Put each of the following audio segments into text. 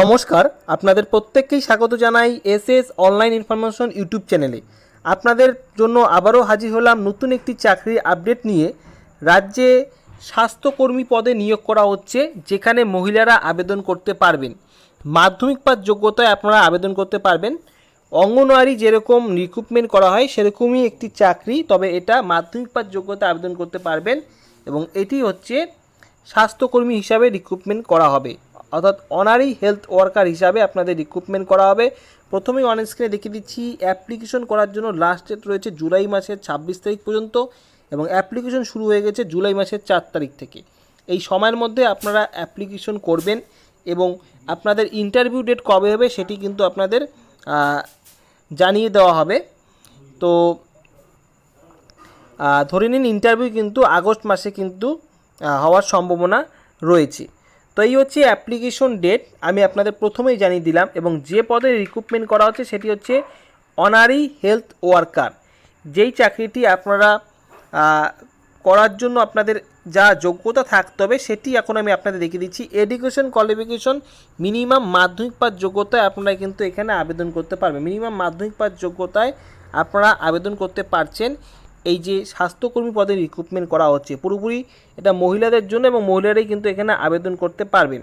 নমস্কার, আপনাদের প্রত্যেককেই স্বাগত জানাই S S online information YouTube চ্যানেলে। আপনাদের জন্য আবারও হাজির হলাম নতুন একটি চাকরির আপডেট নিয়ে। রাজ্যে স্বাস্থ্যকর্মী পদে নিয়োগ করা হচ্ছে, যেখানে মহিলারা আবেদন করতে পারবেন। মাধ্যমিক পাস যোগ্যতায় আপনারা আবেদন করতে পারবেন। অঙ্গনওয়াড়ি যেরকম রিক্রুটমেন্ট করা হয়, সেরকমই একটি চাকরি, তবে এটা মাধ্যমিক পাস যোগ্যতা আবেদন করতে পারবেন এবং এটি হচ্ছে স্বাস্থ্যকর্মী হিসাবে রিক্রুটমেন্ট করা হবে। অর্থাৎ অনারি হেলথ ওয়ার্কার হিসাবে আপনাদের রিক্রুটমেন্ট করা হবে। প্রথমেই অন স্ক্রিনে দেখিয়ে দিচ্ছি অ্যাপ্লিকেশন করার জন্য লাস্ট ডেট রয়েছে জুলাই মাসের ছাব্বিশ তারিখ পর্যন্ত এবং অ্যাপ্লিকেশন শুরু হয়ে গেছে জুলাই মাসের চার তারিখ থেকে। এই সময়ের মধ্যে আপনারা অ্যাপ্লিকেশন করবেন এবং আপনাদের ইন্টারভিউ ডেট কবে হবে সেটি কিন্তু আপনাদের জানিয়ে দেওয়া হবে। তো ধরে নিন ইন্টারভিউ কিন্তু আগস্ট মাসে কিন্তু হওয়ার সম্ভাবনা রয়েছে। তো এই হচ্ছে অ্যাপ্লিকেশন ডেট আমি আপনাদের প্রথমেই জানিয়ে দিলাম এবং যে পদে রিক্রুটমেন্ট করা হচ্ছে সেটি হচ্ছে অনারি হেলথ ওয়ার্কার যেই চাকরিটি আপনারা করার জন্য আপনাদের যা যোগ্যতা থাকতে হবে সেটি এখন আমি আপনাদের দেখিয়ে দিচ্ছি। এডুকেশন কোয়ালিফিকেশন মিনিমাম মাধ্যমিক পাস যোগ্যতায় আপনারা কিন্তু এখানে আবেদন করতে পারবেন। মিনিমাম মাধ্যমিক পাস যোগ্যতায় আপনারা আবেদন করতে পারছেন। এই যে স্বাস্থ্যকর্মী পদে রিক্রুটমেন্ট করা হচ্ছে, পুরোপুরি এটা মহিলাদের জন্য এবং মহিলারাই কিন্তু এখানে আবেদন করতে পারবেন।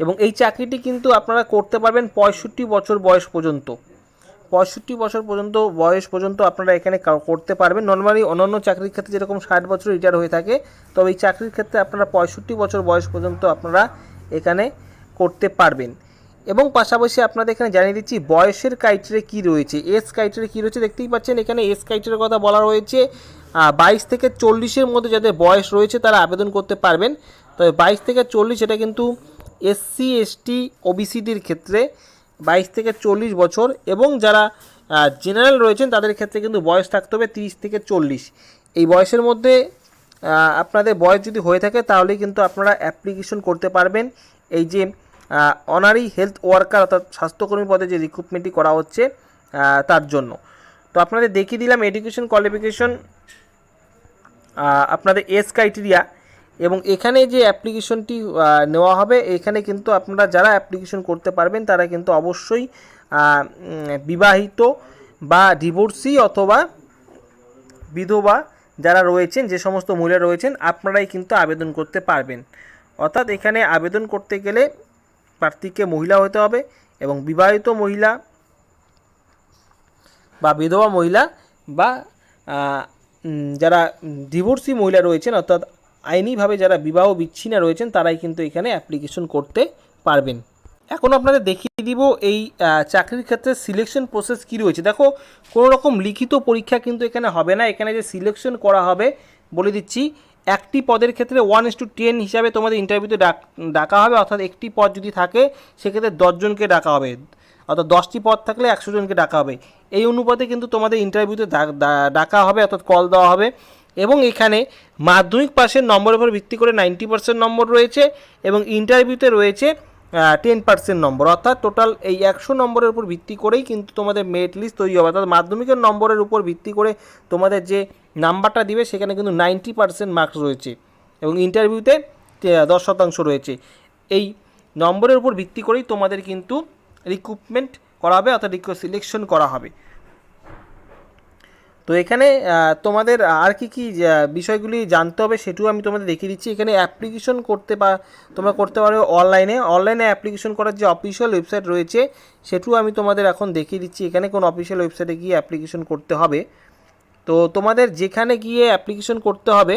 এবং এই চাকরিটি কিন্তু আপনারা করতে পারবেন পঁয়ষট্টি বছর বয়স পর্যন্ত। পঁয়ষট্টি বছর পর্যন্ত, বয়স পর্যন্ত আপনারা এখানে করতে পারবেন। নর্মালি অন্যান্য চাকরির ক্ষেত্রে যেরকম ষাট বছর রিটায়ার হয়ে থাকে, তবে এই চাকরির ক্ষেত্রে আপনারা পঁয়ষট্টি বছর বয়স পর্যন্ত আপনারা এখানে করতে পারবেন। এবং পাশাপাশি আপনাদের এখানে জানিয়ে দিচ্ছি, বয়সের ক্রাইটেরিয়া কী রয়েছে? এজ ক্রাইটেরিয়া কী রয়েছে? দেখতেই পাচ্ছেন এখানে এজ ক্রাইটেরিয়ার কথা বলা রয়েছে। বাইশ থেকে চল্লিশের মধ্যে যাদের বয়স রয়েছে তারা আবেদন করতে পারবেন। তবে বাইশ থেকে চল্লিশ এটা কিন্তু এসসি এসটি ওবিসিডির ক্ষেত্রে বাইশ থেকে চল্লিশ বছর এবং যারা জেনারেল রয়েছেন তাদের ক্ষেত্রে কিন্তু বয়স থাকতে হবে তিরিশ থেকে চল্লিশ। এই বয়সের মধ্যে আপনাদের বয়স যদি হয়ে থাকে তাহলেই কিন্তু আপনারা অ্যাপ্লিকেশন করতে পারবেন। এই যে অনারি হেলথ ওয়ার্কার অর্থাৎ স্বাস্থ্যকর্মী পদে যে রিক্রুটমেন্টটি করা হচ্ছে তার জন্য। তো আপনাদের দেখিয়ে দিলাম এডুকেশন কোয়ালিফিকেশন আপনাদের এস ক্রাইটেরিয়া এবং এখানে যে অ্যাপ্লিকেশনটি নেওয়া হবে, এখানে কিন্তু আপনারা যারা অ্যাপ্লিকেশন করতে পারবেন, তারা কিন্তু অবশ্যই বিবাহিত বা ডিভোর্সি অথবা বিধবা যারা রয়েছেন, যে সমস্ত মহিলা রয়েছেন, আপনারাই কিন্তু আবেদন করতে পারবেন। অর্থাৎ এখানে আবেদন করতে গেলে প্রার্থীকে মহিলা হতে হবে এবং বিবাহিত মহিলা বা বিধবা মহিলা বা যারা ডিভোর্সি মহিলা রয়েছেন অর্থাৎ আইনিভাবে যারা বিবাহ বিচ্ছিন্ন রয়েছেন, তারাই কিন্তু এখানে অ্যাপ্লিকেশন করতে পারবেন। এখন আপনাদের দেখিয়ে দিব এই চাকরির ক্ষেত্রে সিলেকশন প্রসেস কী রয়েছে। দেখো, কোনো রকম লিখিত পরীক্ষা কিন্তু এখানে হবে না। এখানে যে সিলেকশন করা হবে, বলে দিচ্ছি একটি পদের ক্ষেত্রে ওয়ান ইস টু টেন হিসাবে তোমাদের ইন্টারভিউতে ডাক, ডাকা হবে, অর্থাৎ একটি পদ যদি থাকে, সেক্ষেত্রে দশজনকে ডাকা হবে। অর্থাৎ দশটি পদ থাকলে একশো জনকে ডাকা হবে। এই অনুপাতে কিন্তু তোমাদের ইন্টারভিউতে ডাকা হবে, অর্থাৎ কল দেওয়া হবে। এবং এখানে মাধ্যমিক পাশের নম্বরের উপর ভিত্তি করে নাইনটি পার্সেন্ট নম্বর রয়েছে এবং ইন্টারভিউতে রয়েছে টেন পার্সেন্ট নম্বর অর্থাৎ টোটাল এই একশো নম্বরের উপর ভিত্তি করেই কিন্তু তোমাদের মেরিট লিস্ট তৈরি হবে। অর্থাৎ মাধ্যমিকের নম্বরের উপর ভিত্তি করে তোমাদের যে নাম্বারটা দিবে, সেখানে কিন্তু নাইনটি পার্সেন্ট মার্কস রয়েছে এবং ইন্টারভিউতে দশ শতাংশ রয়েছে। এই নম্বরের উপর ভিত্তি করেই তোমাদের কিন্তু রিক্রুটমেন্ট করা হবে, অর্থাৎ সিলেকশন করা হবে। তো এখানে তোমাদের আর কি কি বিষয়গুলি জানতে হবে সেটিও আমি তোমাদের দেখিয়ে দিচ্ছি। এখানে অ্যাপ্লিকেশন করতে বা তোমরা করতে পারো অনলাইনে অনলাইনে অ্যাপ্লিকেশন করার যে অফিসিয়াল ওয়েবসাইট রয়েছে, সেটিও আমি তোমাদের এখন দেখিয়ে দিচ্ছি। এখানে কোন অফিসিয়াল ওয়েবসাইটে গিয়ে অ্যাপ্লিকেশন করতে হবে। তো তোমাদের যেখানে গিয়ে অ্যাপ্লিকেশন করতে হবে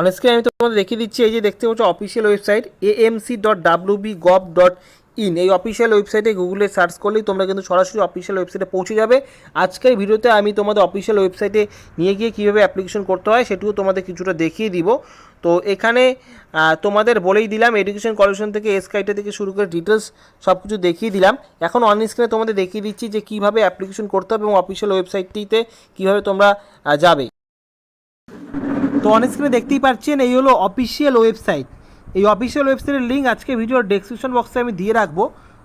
অনস্ক্রিনে আমি তোমাদের দেখিয়ে দিচ্ছি। এই যে দেখতে পাচ্ছ official website AMC dot W B gov dot in, এই অফিসিয়াল ওয়েবসাইটে গুগলে সার্চ করলেই তোমরা কিন্তু সরাসরি অফিসিয়াল ওয়েবসাইটে পৌঁছে যাবে। আজকের ভিডিওতে আমি তোমাদের অফিসিয়াল ওয়েবসাইটে নিয়ে গিয়ে কীভাবে অ্যাপ্লিকেশন করতে হয় সেটিও তোমাদের কিছুটা দেখিয়ে দিব। তো এখানে তোমাদের বলেই দিলাম এডুকেশন কোয়ালিফিকেশন থেকে এসকাইটা থেকে শুরু করে ডিটেলস সব কিছু দেখিয়ে দিলাম। এখন অন স্ক্রিনে তোমাদের দেখিয়ে দিচ্ছি যে কীভাবে অ্যাপ্লিকেশন করতে হবে এবং অফিসিয়াল ওয়েবসাইটটিতে কীভাবে তোমরা যাবে। তো অন স্ক্রিনে দেখতেই পাচ্ছেন, এই হলো অফিসিয়াল ওয়েবসাইট এই অফিসিয়াল ওয়েবসাইটের লিঙ্ক আজকে ভিডিওর ডেসক্রিপশন বক্সে আমি দিয়ে রাখব।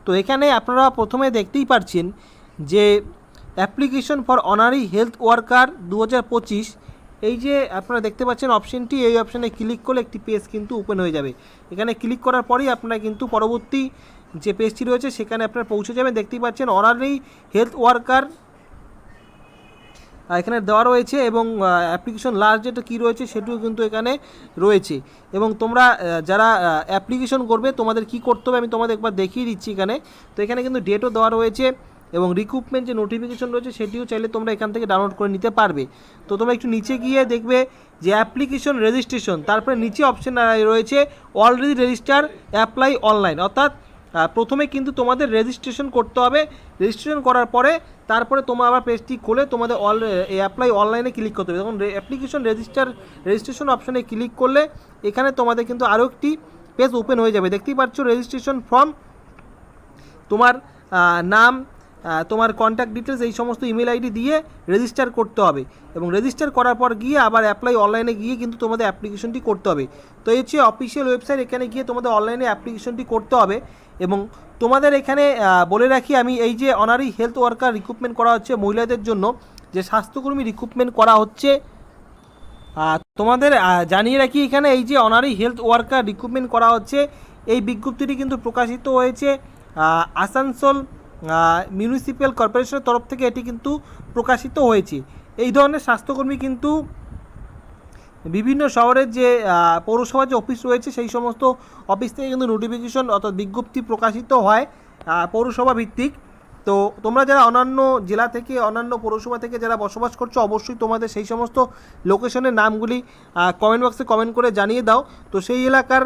তো এখানে আপনারা প্রথমে দেখতেই পারছেন যে application for honorary health worker দু হাজার পঁচিশ, এই যে আপনারা দেখতে পাচ্ছেন অপশনটি এই অপশানে ক্লিক করলে একটি পেজ কিন্তু ওপেন হয়ে যাবে। এখানে ক্লিক করার পরেই আপনারা কিন্তু পরবর্তী যে পেজটি রয়েছে, সেখানে আপনারা পৌঁছে যাবেন। দেখতেই পাচ্ছেন অনারি হেলথ ওয়ার্কার এখানে দেওয়া রয়েছে এবং অ্যাপ্লিকেশন লাস্ট যেটা কী রয়েছে সেটিও কিন্তু এখানে রয়েছে। এবং তোমরা যারা অ্যাপ্লিকেশন করবে, তোমাদের কি করতে হবে আমি তোমাদের একবার দেখিয়ে দিচ্ছি এখানে। তো এখানে কিন্তু ডেটও দেওয়া রয়েছে এবং রিক্রুটমেন্ট যে নোটিফিকেশন রয়েছে সেটিও চাইলে তোমরা এখান থেকে ডাউনলোড করে নিতে পারবে। তো তোমরা একটু নিচে গিয়ে দেখবে যে অ্যাপ্লিকেশন রেজিস্ট্রেশন তারপরে নিচে অপশন রয়েছে অলরেডি রেজিস্টার অ্যাপ্লাই অনলাইন অর্থাৎ প্রথমে কিন্তু তোমাদের রেজিস্ট্রেশন করতে হবে। রেজিস্ট্রেশন করার পরে তারপরে তোমার আবার পেজটি খুলে তোমাদের অল অ্যাপ্লাই অনলাইনে ক্লিক করতে হবে। তখন অ্যাপ্লিকেশন রেজিস্টার রেজিস্ট্রেশন অপশনে ক্লিক করলে এখানে তোমাদের কিন্তু আরও একটি পেজ ওপেন হয়ে যাবে। দেখতেই পাচ্ছ রেজিস্ট্রেশন ফর্ম তোমার নাম তোমার কন্ট্যাক্ট ডিটেলস এই সমস্ত ইমেল আইডি দিয়ে রেজিস্টার করতে হবে। এবং রেজিস্টার করার পর গিয়ে আবার অ্যাপ্লাই অনলাইনে গিয়ে কিন্তু তোমাদের অ্যাপ্লিকেশনটি করতে হবে। তো এই হচ্ছে অফিসিয়াল ওয়েবসাইট এখানে গিয়ে তোমাদের অনলাইনে অ্যাপ্লিকেশনটি করতে হবে। এবং তোমাদের এখানে বলে রাখি আমি, এই যে অনারি হেলথ ওয়ার্কার রিক্রুটমেন্ট করা হচ্ছে মহিলাদের জন্য, যে স্বাস্থ্যকর্মী রিক্রুটমেন্ট করা হচ্ছে তোমাদের জানিয়ে রাখি এখানে এই যে অনারি হেলথ ওয়ার্কার রিক্রুটমেন্ট করা হচ্ছে, এই বিজ্ঞপ্তিটি কিন্তু প্রকাশিত হয়েছে আসানসোল মিউনিসিপ্যাল কর্পোরেশনের তরফ থেকে এটি কিন্তু প্রকাশিত হয়েছে। এই ধরনের স্বাস্থ্যকর্মী কিন্তু বিভিন্ন শহরের যে আহ, পৌরসভার যে অফিস রয়েছে সেই সমস্ত অফিস থেকে কিন্তু নোটিফিকেশন অর্থাৎ বিজ্ঞপ্তি প্রকাশিত হয় পৌরসভা ভিত্তিক। তো তোমরা যারা অন্যান্য জেলা থেকে অন্যান্য পৌরসভা থেকে যারা বসবাস করছ অবশ্যই তোমাদের সেই সমস্ত লোকেশনের নামগুলি কমেন্ট বক্সে কমেন্ট করে জানিয়ে দাও। তো সেই এলাকার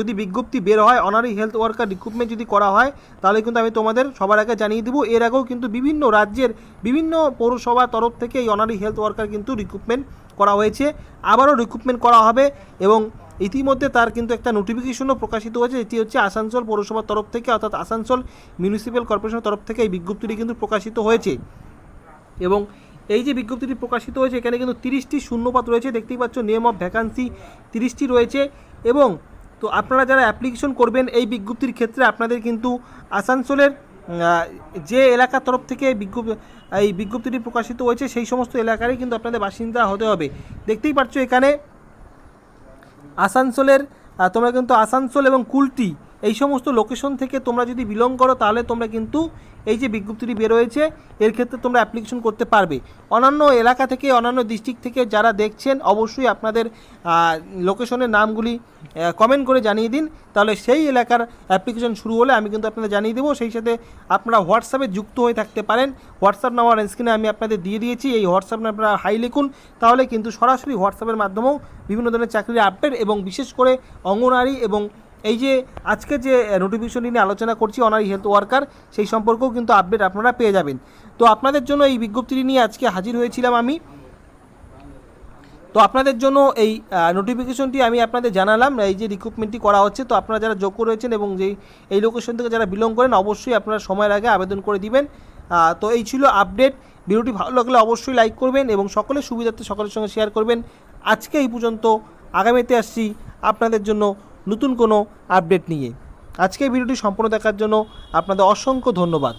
যদি বিজ্ঞপ্তি বের হয় অনারি হেলথ ওয়ার্কার রিক্রুটমেন্ট যদি করা হয়, তাহলে কিন্তু আমি তোমাদের সবার আগে জানিয়ে দিব। এর আগেও কিন্তু বিভিন্ন রাজ্যের বিভিন্ন পৌরসভার তরফ থেকে এই অনারি হেলথ ওয়ার্কার কিন্তু রিক্রুটমেন্ট করা হয়েছে। আবারও রিক্রুটমেন্ট করা হবে এবং ইতিমধ্যে তার কিন্তু একটা নোটিফিকেশনও প্রকাশিত হয়েছে এটি হচ্ছে আসানসোল পৌরসভার তরফ থেকে, অর্থাৎ আসানসোল মিউনিসিপ্যাল কর্পোরেশনের তরফ থেকে এই বিজ্ঞপ্তিটি কিন্তু প্রকাশিত হয়েছে। এবং এই যে বিজ্ঞপ্তিটি প্রকাশিত হয়েছে, এখানে কিন্তু তিরিশটি শূন্যপাত রয়েছে, দেখতেই পাচ্ছ নেম অফ ভ্যাকান্সি তিরিশটি রয়েছে এবং তো আপনারা যারা অ্যাপ্লিকেশন করবেন এই বিজ্ঞপ্তির ক্ষেত্রে আপনাদের কিন্তু আসানসোলের যে এলাকার তরফ থেকে বিজ্ঞপ্তি, এই বিজ্ঞপ্তিটি প্রকাশিত হয়েছে, সেই সমস্ত এলাকারই কিন্তু আপনাদের বাসিন্দা হতে হবে। দেখতেই পাচ্ছ এখানে আসানসোলের তোমরা কিন্তু আসানসোল এবং কুলটি এই সমস্ত লোকেশন থেকে তোমরা যদি বিলং করো, তাহলে তোমরা কিন্তু এই যে বিজ্ঞপ্তিটি বেরোয়েছে এর ক্ষেত্রে তোমরা অ্যাপ্লিকেশন করতে পারবে। অন্যান্য এলাকা থেকে, অন্যান্য ডিস্ট্রিক্ট থেকে যারা দেখছেন, অবশ্যই আপনাদের লোকেশনের নামগুলি কমেন্ট করে জানিয়ে দিন। তাহলে সেই এলাকার অ্যাপ্লিকেশন শুরু হলে আমি কিন্তু আপনাদের জানিয়ে দেবো। সেই সাথে আপনারা হোয়াটসঅ্যাপে যুক্ত হয়ে থাকতে পারেন। হোয়াটসঅ্যাপ নাম্বার স্ক্রিনে আমি আপনাদের দিয়ে দিয়েছি। এই হোয়াটসঅ্যাপ আপনারা হাই লিখুন। তাহলে কিন্তু সরাসরি হোয়াটসঅ্যাপের মাধ্যমেও বিভিন্ন ধরনের চাকরির আপডেট এবং বিশেষ করে অঙ্গনারী এবং এই যে আজকে যে নোটিফিকেশনটি নিয়ে আলোচনা করছি অনারি হেলথ ওয়ার্কার সেই সম্পর্কেও কিন্তু আপডেট আপনারা পেয়ে যাবেন। তো আপনাদের জন্য এই বিজ্ঞপ্তিটি নিয়ে আজকে হাজির হয়েছিলাম আমি। তো আপনাদের জন্য এই নোটিফিকেশনটি আমি আপনাদের জানালাম, এই যে রিক্রুটমেন্টটি করা হচ্ছে, তো আপনারা যারা যোগ্য রয়েছেন এবং যেই, এই লোকেশন থেকে যারা বিলং করেন, অবশ্যই আপনারা সময়ের আগে আবেদন করে দিবেন। তো এই ছিল আপডেট ভিডিওটি ভালো লাগলে অবশ্যই লাইক করবেন এবং সকলের সুবিধার্থে সকলের সঙ্গে শেয়ার করবেন। আজকে এই পর্যন্ত আগামীতে আসছি আপনাদের জন্য নতুন কোনো আপডেট নিয়ে। আজকে ভিডিওটি সম্পূর্ণ দেখার জন্য আপনাদের অসংখ্য ধন্যবাদ।